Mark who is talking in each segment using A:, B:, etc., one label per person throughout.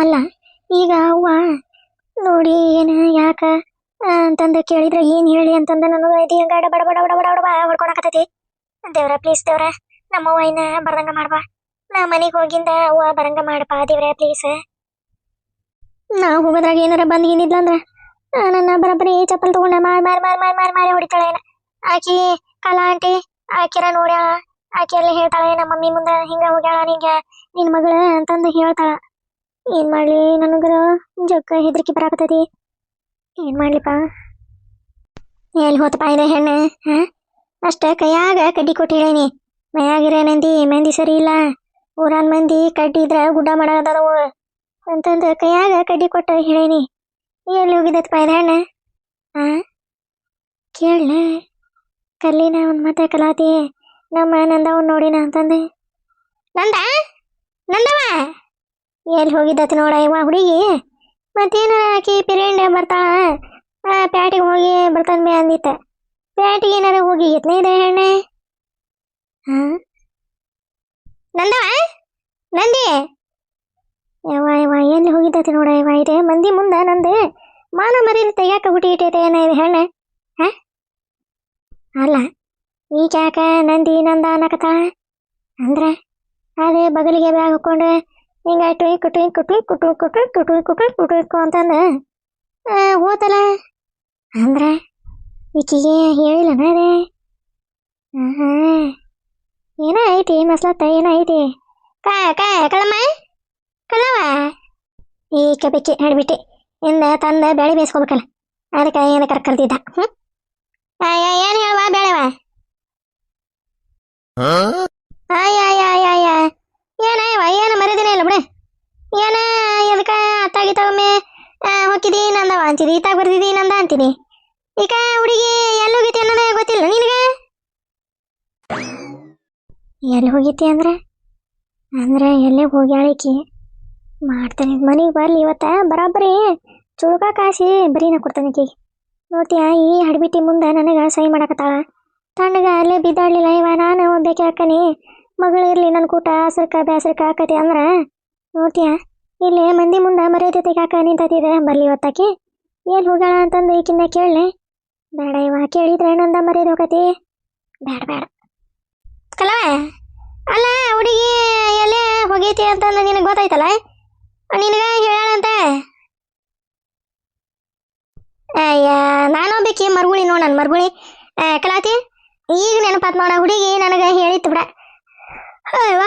A: ಅಲ್ಲ, ಈಗ ಅವ್ವ, ನೋಡಿ ಏನು ಯಾಕ ಅಂತಂದ ಕೇಳಿದ್ರೆ ಏನು ಹೇಳಿ ಅಂತಂದ ನನಗೆ ಇದು ಹೆಂಗ ಬಡ ಬಡ ಬಡ ಬಡ ಬಡ, ಹೊಡ್ಕೊಳಕತ್ತೈತಿ. ದೇವ್ರ ಪ್ಲೀಸ್ ದೇವ್ರ ನಮ್ಮವ್ವ ಇನ್ನ ಬರದಂಗ ಮಾಡ್ಬಾ. ನಾ ಮನೆಗೆ ಹೋಗಿಂದ ಅವ್ವ ಬರಂಗ ಮಾಡಪ್ಪ ದೇವ್ರ ಪ್ಲೀಸ್ ನಾ ಹೋಗೋದ್ರಾಗ ಏನಾರ ಬಂದ್ ಏನಿಲ್ಲ ಅಂದ್ರ ನನ್ನ ಬರಬ್ಬರಿ ಚಪ್ಪಲ್ ತಗೊಂಡ ಮಾರಿ ಮಾರಿ ಮಾರಿ ಮಾರಿ ಮಾರಿ ಮಾರಿ ಹೊಡಿತಾಳೆ ಏನ. ಆಕಿ ಕಲಾ ಆಂಟಿ, ಆಕಿರ ನೋಡ್ಯಾಳ, ಆಕಿ ಎಲ್ಲ ಹೇಳ್ತಾಳೆ, ನಮ್ಮ ಮಮ್ಮಿ ಮುಂದೆ ಹಿಂಗ ಹೋಗ್ಯಾಳ, ನಿಂಗೆ ನಿನ್ ಮಗಳ ಅಂತಂದು ಹೇಳ್ತಾಳ. ಏನ್ ಮಾಡ್ಲಿ? ನನಗರ ಜಗ್ಗ ಹೆದರಿಕೆ ಬರಾಕತ್ತೈತಿ ಏನ್ ಮಾಡ್ಲಿಪ್ಪ? ಎಲ್ಲಿ ಹೋತಪ್ಪ ಇದೆ ಹೆಣ್ಣು, ಹಾ? ಅಷ್ಟ ಕೈಯಾಗ ಕಡ್ಡಿ ಕೊಟ್ಟು ಹೇಳೇನಿ. ಮೈಯಾಗಿರ ನಂದಿ, ಮಂದಿ ಸರಿ ಇಲ್ಲ. ಊರನ್ ಮಂದಿ ಕಡ್ಡಿ ಇದ್ರ ಗುಡ್ಡ ಮಾಡದವು ಅಂತಂದು ಕೈಯಾಗ ಕಡ್ಡಿ ಕೊಟ್ಟ ಹೇಳೇನಿ. ಎಲ್ಲಿ ಹೋಗಿದ್ದಪ್ಪ ಇದೆ ಹೆಣ್ಣ? ಹಾ ಕೇಳ ಕಲ್ಲಿನ ಒಂದ್ ಮತ್ತೆ ಕಲಾತಿ. ನಮ್ಮ ನಂದವನ್ ನೋಡಿನ ಅಂತಂದೆ. ನಂದ? ಎಲ್ಲಿ ಹೋಗಿದ್ದತ್ ನೋಡ ಇವ ಹುಡುಗಿ. ಮತ್ತೇನ ಆಕಿ ಪಿರೇಂಡ್ ಬರ್ತಾಳ? ಪ್ಯಾಟಿಗೆ ಹೋಗಿ ಬರ್ತಾನ ಬೇ ಅಂದಿತ್ತ. ಪ್ಯಾಟಿಗೆ ಏನಾರ ಹೋಗಿ ಎತ್ತನೇ ಇದೆ ಹೆಣ್ಣೆ? ಹಾ? ನಂದವ? ನಂದಿ? ಯವ್ವ ಯವ್ವ, ಎಲ್ಲಿ ಹೋಗಿದ್ದತಿ ನೋಡ ಯವ್ವ ಇದೆ ಮಂದಿ ಮುಂದೆ ನಂದು. ಮಾನ ಮರಿಲಿ ತೆಗ್ಯಾಕ ಹುಟ್ಟಿ ಇಟ್ಟೈತೆ ಏನ ಇದೆ ಹೆಣ್ಣೆ? ಹಾ? ಅಲ್ಲ ಈಗ ಯಾಕ ನಂದಿ ನಂದ ಅನ್ನಕತ್ತಾಳ? ಅಂದ್ರೆ? ಅದೇ ಬಗಲಿಗೆ ಬ್ಯಾಗ್ ಹಾಕೊಂಡು ಹಿಂಗ ಟ್ವಿಂಕ್ ಟ್ವಿಂಕ್ ಟ್ವಿಂಕ್ ಟ್ವಿಂಕ್ ಟ್ವಿಂಕ್ ಟ್ವಿಂಕ್ ಟ್ವಿಂಕ್ ಟ್ವಿಂಕ್ ಅಂತಂದ ಹೋತಲ್ಲ. ಅಂದ್ರ ಈಕಿಗೆ ಹೇಳಿಲ್ಲನ ಅದೇ? ಏನೋ ಏನ ಐತಿ ಮಸ್ಲತ್ತ ಏನೋ ಐತಿ. ಕಾ ಕಾ ಕಳಮ್ಮ ಕಳವ ಈ ಕಬಿಕ್ಕಿ ಹೇಳ್ಬಿಟ್ಟಿ ಇಂದ ತಂದ ಬೆಳೆ ಬೇಯಿಸ್ಕೋಬೇಕಲ್ಲ. ಅದಕ್ಕೆ ಏನಕ್ಕೆ ಕರ್ಕಲ್ತಿದ್ದ ಹ್ಞೂ ಏನು ಹೇಳುವ ಬೇಡವ ಅಯ್ಯ ಏನಯ್ಯವ ಇಲ್ಲ ಬಿಡು. ಏನ ಎದಕ್ಕೆ ಅತ್ತಾಗಿ ತಗೊಮ್ಮೆ ಹೊಕ್ಕಿದಿ ನಂದವ ಅಂತಿದಿ ಇತ್ತಾಗ ಬರ್ದಿದಿ ನಂದ ಅಂತೀನಿ. ಈಗ ಹುಡುಗಿ ಎಲ್ಲಿ ಹೋಗಿತಿ ಅನ್ನೋದೇ ಗೊತ್ತಿಲ್ಲ ನಿನಗೆ? ಎಲ್ಲಿ ಹೋಗಿತಿ ಅಂದ್ರೆ? ಅಂದ್ರೆ ಎಲ್ಲೇ ಹೋಗ್ಯಾಳಿಕಿ ಮಾಡ್ತಾನೆ, ಮನೆಗೆ ಬರಲಿ ಇವತ್ತ ಬರೋಬ್ಬರಿ ಚುಳುಕ ಕಾಸಿ ಬರೀನ ಕೊಡ್ತಾನೆ ಆಕಿಗೆ ನೋಡ್ತೀಯ, ಈ ಹಡ್ಬಿಟ್ಟಿ ಮುಂದೆ ನನಗೆ ಸಹಿ ಮಾಡಕತ್ತಾಳ. ತಣ್ಣಗ ಅಲ್ಲೇ ಬಿದ್ದಾಡ್ಲಿಲ್ಲ ಇವ ನಾನು ಬೇಕೆ ಹಾಕನಿ ಮಗಳು ಇರ್ಲಿ ನನ್ನ ಕೂಟ, ಹಸ್ರಕ ಬೇಸ್ರಕ ಹಾಕತಿ ಅಂದ್ರ ನೋಡ್ತೀಯ? ಇಲ್ಲಿ ಮಂದಿ ಮುಂದೆ ಮರ್ಯಾದೆ ತೆಗಾಕ ನಿಂತತಿದೆ ಬರ್ಲಿ ಇವತ್ತಾಕಿ ಏನು ಹೋಗೋಣ ಅಂತಂದು ಈಕಿನ್ನ ಕೇಳಲೆ. ಬೇಡ ಇವ, ಕೇಳಿದ್ರೆ ನಂದ ಮರ್ಯಾದೆ ಹೋಗತಿ ಬೇಡ ಬೇಡ. ಕಲವ ಅಲ್ಲ, ಹುಡುಗಿ ಎಲ್ಲೇ ಹೋಗೈತಿ ಅಂತಂದು ನಿನಗೆ ಗೊತ್ತಾಯ್ತಲ್ಲ? ನಿನಗ ಹೇಳಂತ ಅಯ್ಯ ನಾನು ಬೇಕಿ ಮರ್ಗುಳಿ ನೋಡ ನನ್ನ ಮರ್ಗುಳಿ. ಕಲಾತಿ ಈಗ ನೆನಪಾತ್ ನೋಡ ಹುಡುಗಿ ನನಗೆ ಹೇಳಿತ್ತು ಬಿಡ. ಅಯ್ಯವ್ವ.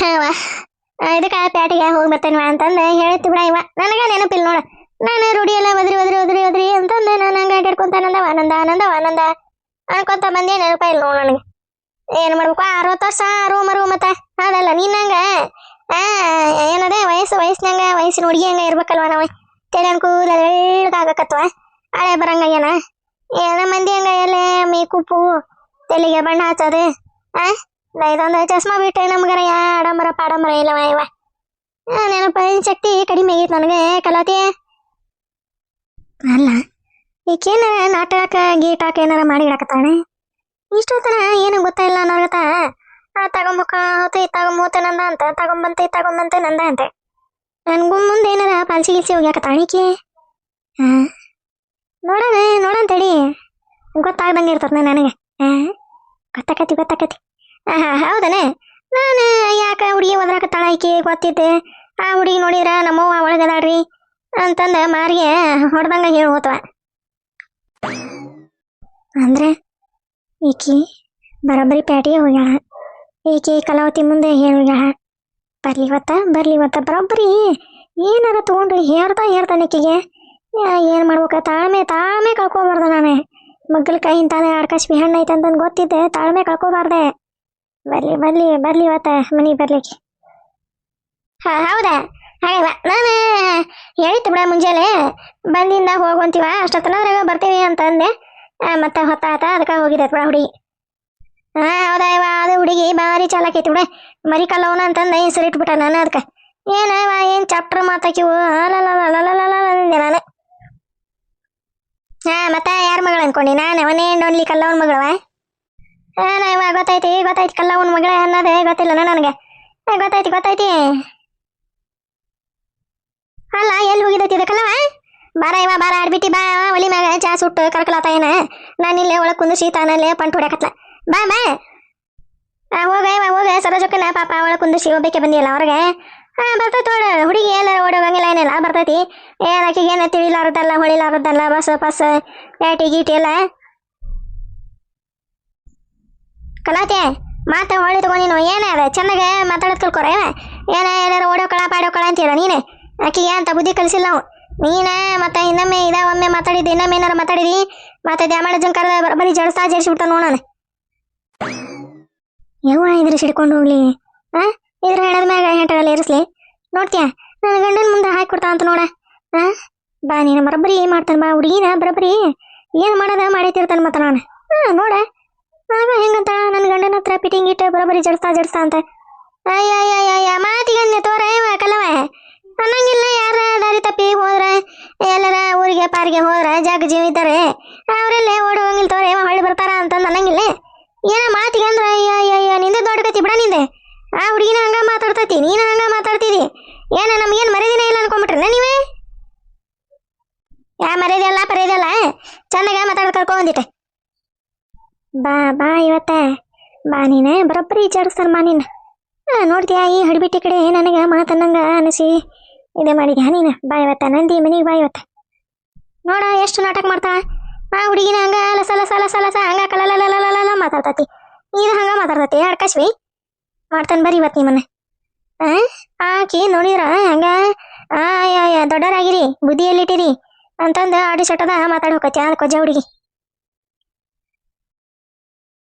A: ಅವ್ವ. ಇದಕ್ಕೆ ಪ್ಯಾಟಿಗೆ ಹೋಗಿ ಬರ್ತೇನೆ ಅಂತಂದು ಹೇಳಿತ್ತು ಬಿಡ ಇವ. ನನಗೆ ನೆನಪಿಲ್ಲ ನೋಡ. ನಾನು ರೂಢಿ ಎಲ್ಲ ಒದ್ರಿ ಒದ್ರಿ ಒದ್ರಿ ಒದ್ರಿ ಅಂತಂದು ನಾನು ಹಂಗೆ ಅಡ್ಡಾಡ್ಕೊಂತ ಆನಂದ ಆನಂದ ಆನಂದ ಆನಂದ ಅನ್ಕೊಂತ ಬಂದೆ. ನೆನಪ ಇಲ್ಲ ನೋಡು ನನಗೆ. ಏನು ಮಾಡ್ಬೇಕು? ಅರವತ್ತು ವರ್ಷ ರೂಮ್ ರೂಮ್ ಮತ್ತೆ? ಹೌದಲ್ಲ ನೀನಂಗ ಆ, ಏನದೇ? ವಯಸ್ಸು, ವಯಸ್ಸಿನಂಗ, ವಯಸ್ಸಿನ ಹುಡುಗಿ ಹಂಗ ಇರ್ಬೇಕಲ್ವ ನಾವು? ತಲೆ ಅನ್ಕೂಲ ಆಗಕತ್ವ ಹಳೆ ಬರಂಗಯ್ಯನ? ಏನ ಮಂದಿ ಹಂಗ ಎಲ್ಲೇ ಮೇಕುಪ್ಪು ತಲೆಗೆ ಬಣ್ಣ ಹಚ್ಚೋದು, ಆ? ನಾ ಇದೊಂದು ಚಸ್ಮಾ ಬಿಟ್ಟೆ, ನಮ್ಗರ ಯಾ ಆಡಂಬರ ಪಾಡಂಬರ ಇಲ್ಲವ ಇವ. ನೆನಪ ಶಕ್ತಿ ಕಡಿಮೆ ಆಗೈತೆ ನನಗೆ, ಕಲಾತಿ. ಅಲ್ಲ ಈಕೇನಾರ ನಾಟಕ, ಗೀಟಾಕ ಏನಾರ ಮಾಡಿ ಇಡಕತ್ತಾಳೆ? ಇಷ್ಟೊತ್ತನ ಏನು ಗೊತ್ತಾಯಿಲ್ಲ ಅನ್ನೋರ್ಗತ ಆ, ತಗೊಂಬಕ ಹೋತೆ ತಗೊಂಬೋತೆ ನಂದ ಅಂತ, ತಗೊಂಬಂತೆ ತಗೊಂಬಂತೆ, ನಂದ ಅಂತೆ. ನನ್ಗೂ ಮುಂದೆ ಏನಾರ ಪಾಲ್ಸಿ ಗಿಲ್ಸಿ ಹೋಗ್ಯಾಕತ್ತಾಳ ಈಕೆ? ಹಾ ನೋಡೋಣ ತಡಿ ಗೊತ್ತಾಗ್ದಂಗೆ ಇರ್ತದ ನನಗೆ. ಹಾ ಗೊತ್ತಾಕತಿ ಗೊತ್ತಾಕತಿ. ಹೌದನೆ ನಾನು ಯಾಕ ಹುಡುಗಿ ಒದ್ರಾಕತ್ತಾಳ ಆಕಿ ಗೊತ್ತಿದ್ದೆ? ಆ ಹುಡುಗಿ ನೋಡಿದ್ರೆ ನಮ್ಮವ್ವ ಒಳಗದಾಳ್ರಿ ಅಂತಂದ ಮಾರಿಗೆ ಹೊಡೆದಂಗೆ ಹೇಳಿ ಹೋತವ. ಅಂದ್ರೆ ಈಕಿ ಬರೋಬ್ಬರಿ ಪ್ಯಾಟಿಗೆ ಹೋಗ್ಯಾಳ. ಈಕಿ ಕಲಾವತಿ ಮುಂದೆ ಹೋಗ್ಯಾಳ. ಬರ್ಲಿ ಇವತ್ತ ಬರ್ಲಿ ಇವತ್ತ ಬರೋಬ್ಬರಿ ಏನಾರ ತಗೊಂಡು ಹೇರ್ತಾ ಹೇಳ್ತಾನೆ ಈಕಿಗೆ. ಏನು ಮಾಡ್ಬೇಕು? ತಾಳ್ಮೆ ತಾಳ್ಮೆ ಕಳ್ಕೊಬಾರ್ದು ನಾನು. ಮಗ್ಗಲ ಕೈ ಇಂತಾನೆ ಆಡ್ಕಾಶಿ ಹಣ್ಣು ಐತೆ ಅಂತಂದು ಗೊತ್ತಿದ್ದೆ, ತಾಳ್ಮೆ ಕಳ್ಕೊಬಾರ್ದೆ. ಬರ್ಲಿ ಬರ್ಲಿ ಬರ್ಲಿ ಇವತ್ತ, ಮನೆಗೆ ಬರ್ಲಿಕ್ಕೆ. ಹಾ, ಹೌದಾ? ಹಾಗೆ ನಾನು ಹೇಳಿತ್ತು ಬಿಡ ಮುಂಜಾನೆ, ಬಂದಿಂದ ಹೋಗುವಂತೀವ ಅಷ್ಟೊತ್ತನದ್ರಾಗ ಬರ್ತೀವಿ ಅಂತ ಅಂದೆ. ಮತ್ತೆ ಹೊತ್ತಾತ, ಅದಕ್ಕೆ ಹೋಗಿದ್ದೆ ಬಿಡ ಹುಡುಗಿ. ಹಾ, ಹೌದಾ ಇವ ಅದು ಹುಡುಗಿ ಭಾರಿ ಚಾಲಾಕೈತಿ ಬಿಡ. ಮರಿ ಕಲ್ಲವನ ಅಂತಂದು ಹೆಸರು ಇಟ್ಬಿಟ್ಟ ನಾನು ಅದಕ್ಕೆ. ಏನ ಇವ ಏನು ಚಾಪ್ಟರ್ ಮಾತಾಕಿವು ಅಂದೆ ನಾನು. ಹಾ, ಮತ್ತೆ ಯಾರ ಮಗಳು ಅನ್ಕೊಂಡಿ? ನಾನು ಅವನೇ ನೋಡ್ಲಿ ಕಲ್ಲವನ ಮಗಳವ ಇವ ಗೊತ್ತೈತಿ ಗೊತ್ತೈತಿ ಕಲ್ಲವನ ಮಗಳ ಅನ್ನೋದೇ ಗೊತ್ತಿಲ್ಲ ನನಗೆ. ಗೊತ್ತೈತಿ ಗೊತ್ತೈತಿ ಅಲ್ಲ, ಎಲ್ಲಿ ಹೋಗಿದೈತಿ ಇದಕ್ಕಲ್ಲವ ಬಾರ ಇವ, ಬಾರ ಆಡ್ಬಿಟ್ಟಿ, ಬಾ, ಒಲಿ ಮ್ಯಾಗ ಚಾ ಸುಟ್ಟು ಕರ್ಕಲಾತ ಏನ? ನಾನು ಇಲ್ಲೇ ಒಳಗೆ ಕುಂದಿಸಿ ತಾನಲ್ಲೇ ಪಂಟ್ ಹೊಡ್ಯಾಕತ್ಲ. ಬಾ ಬಾ. ಹೋಗ, ಇವ, ಹೋಗ. ಸರೋಜಕ್ಕನ ಪಾಪ ಒಳಗೆ ಕುಂದಿಸಿ ಒಬ್ಬಕ್ಕೆ ಬಂದಿಲ್ಲ ಅವ್ರಿಗೆ. ಹಾ ಬರ್ತೈತಿ ನೋಡು ಹುಡುಗಿ ಎಲ್ಲ ಓಡೋಗಂಗಿಲ್ಲ ಏನಿಲ್ಲ, ಬರ್ತೈತಿ. ಏನ್ ಆಕಿಗೆ ಏನ ತಿಳಿಲಾರದಲ್ಲ ಹೊಳಿಲಾರದಲ್ಲ ಬಸ್ ಬಸ್ ಏಟಿ ಗೀಟಿ ಎಲ್ಲ. ಕಲಾತೆ ಮಾತ ಹೊಳಿ ತಗೋ ನೀನು. ಏನೇ ಅದ? ಚೆನ್ನಾಗ ಮಾತಾಡೋದ್ ಕಲ್ಕೊರ, ಏನ? ಎಲ್ಲಾರು ಓಡೋ ಕಳ ಪಾಡೋ ಕಳ ಅಂತೀರ ನೀನೆ? ಆಕಿಗೆ ಅಂತ ಬುದ್ಧಿ ಕಲಿಸಿಲ್ಲ ನಾವು. ನೀನ ಮತ್ತೆ ಇನ್ನೊಮ್ಮೆ ಇದ, ಒಮ್ಮೆ ಮಾತಾಡಿದ್ದು, ಇನ್ನೊಮ್ಮೆ ಏನಾರ ಮಾತಾಡಿದಿ ಮತ್ತೆ ದ್ಯಾಮಡ ಜನ ಕರೆದ ಬರೀ ಜಡಿಸ್ತಾ ಜಡ್ಸಿಬಿಟ್ಟ ನೋಡೋಣ ಯಾವ ಇದ್ರ ಸಿಡ್ಕೊಂಡು ಹೋಗ್ಲಿ. ಆ? ಇದ್ರ ಹೆಣದ ಮ್ಯಾಗ ಹೆಂಟರಲ್ಲಿ ಏರಿಸ್ಲಿ. ನೋಡ್ತೀಯ? ನನ್ನ ಗಂಡನ ಮುಂದೆ ಹಾಕಿ ಕೊಡ್ತಾ ಅಂತ ನೋಡ. ಆ? ಬಾ ನೀನು, ಬರಬ್ಬರಿ ಮಾಡ್ತಾನೆ ಬಾ ಹುಡುಗಿನ, ಬರಬ್ಬರಿ. ಏನು ಮಾಡೋದ, ಮಾಡೈತಿರ್ತಾನೆ ಮತ್ತೆ ನಾನು? ಹಾ ನೋಡ. ಆಗ ಹೆಂಗಂತ ನನ್ನ ಗಂಡನ ಹತ್ರ ಪಿಟಿಂಗ್ ಇಟ್ಟು ಬರೋಬ್ಬರಿ ಜಡ್ಸ್ತಾ ಜಡ್ಸ್ತಾ ಅಂತ. ಅಯ್ಯ ಅಯ್ಯ ಅಯ್ಯ ಅಯ್ಯ ಮಾತಿಗನ್ನೆ ತೋರ ಕಲವ ಅನ್ನಂಗಿಲ್ಲ ಯಾರ ದಾರಿ ತಪ್ಪಿ ಹೋದ್ರೆ, ಎಲ್ಲರ ಊರಿಗೆ ಪಾರಿಗೆ ಹೋದ್ರೆ ಜಾಗ ಜೀವ ಇದ್ದಾರೆ ಅವರೆಲ್ಲೇ ಓಡುವಂಗಿಲ್ಲ ತೋರ ಇವ ಹೊಳ್ಳಿ ಬರ್ತಾರ ಅಂತಂದು ಅನ್ನಂಗಿಲ್ಲ. ಏನ ಮಾತಿಗೆ ಅಯ್ಯಯ್ಯಯ್ಯ ಅಯ್ಯ ಅಯ್ಯ ಅಯ್ಯ ನಿಂದೆ ದೊಡ್ಡ ಕತಿ ಬಿಡ ನಿಂದೆ. ಆ ಹುಡುಗಿನ ಹಂಗ ಮಾತಾಡ್ತೈತಿ, ನೀನು ಹಂಗ ಮಾತಾಡ್ತಿದಿ. ಏನ ನಮ್ಗೇನು ಮರ್ಯಾದಿನ ಇಲ್ಲ ಅನ್ಕೊಂಡ್ಬಿಟ್ರೆ ನೀವೇ? ಯಾ ಮರ್ಯಾದಿಯಲ್ಲ ಪರ್ಯಾದೆ ಅಲ್ಲ ಚೆನ್ನಾಗ ಮಾತಾಡ್ ಕರ್ಕೊಂದಿಟ್ಟೆ ಬಾ ಬಾ ಇವತ್ತ. ಬಾ ನೀನ, ಬರೋಬ್ಬರಿ ವಿಚಾರಿಸ್ತಾನ ಮಾ ನೀನು. ನೋಡ್ತೀಯಾ ಈ ಹಡಿಬಿಟ್ಟಿ ಕಡೆ ನನಗೆ ಮಾತನ್ನಂಗ ಅನಿಸಿ. ಇದೇ ಮಾಡಿದ್ಯಾ ನೀನು? ಬಾ ಇವತ್ತ, ನಂದಿ ಮನೆಗೆ ಬಾ ಇವತ್ತ. ನೋಡ, ಎಷ್ಟು ನಾಟಕ ಮಾಡ್ತಾ. ಆ ಹುಡುಗಿನ ಹಂಗ ಲಸ ಲಸ ಲಸ ಲಸ, ಹಂಗ ಕಲಲಲಲಲಲ ಮಾತಾಡ್ತತಿ. ಇದು ಹಂಗ ಮಾತಾಡ್ತತಿ ಅಡ್ಕಶ್ವಿ ಮಾಡ್ತಾನೆ ಬರ್ರಿ ಇವತ್ತು ನಿಮ್ಮನ್ನ. ಆಕಿ ನೋಡಿದ್ರ ಹಂಗ, ಆ, ಯಾ ಬುದ್ಧಿಯಲ್ಲಿಟ್ಟಿರಿ. ಅಂತಂದು ಆಡಿ ಸಟ್ಟದ ಮಾತಾಡ್ ಆ ಕೊಜ್ಜ ಹುಡುಗಿ.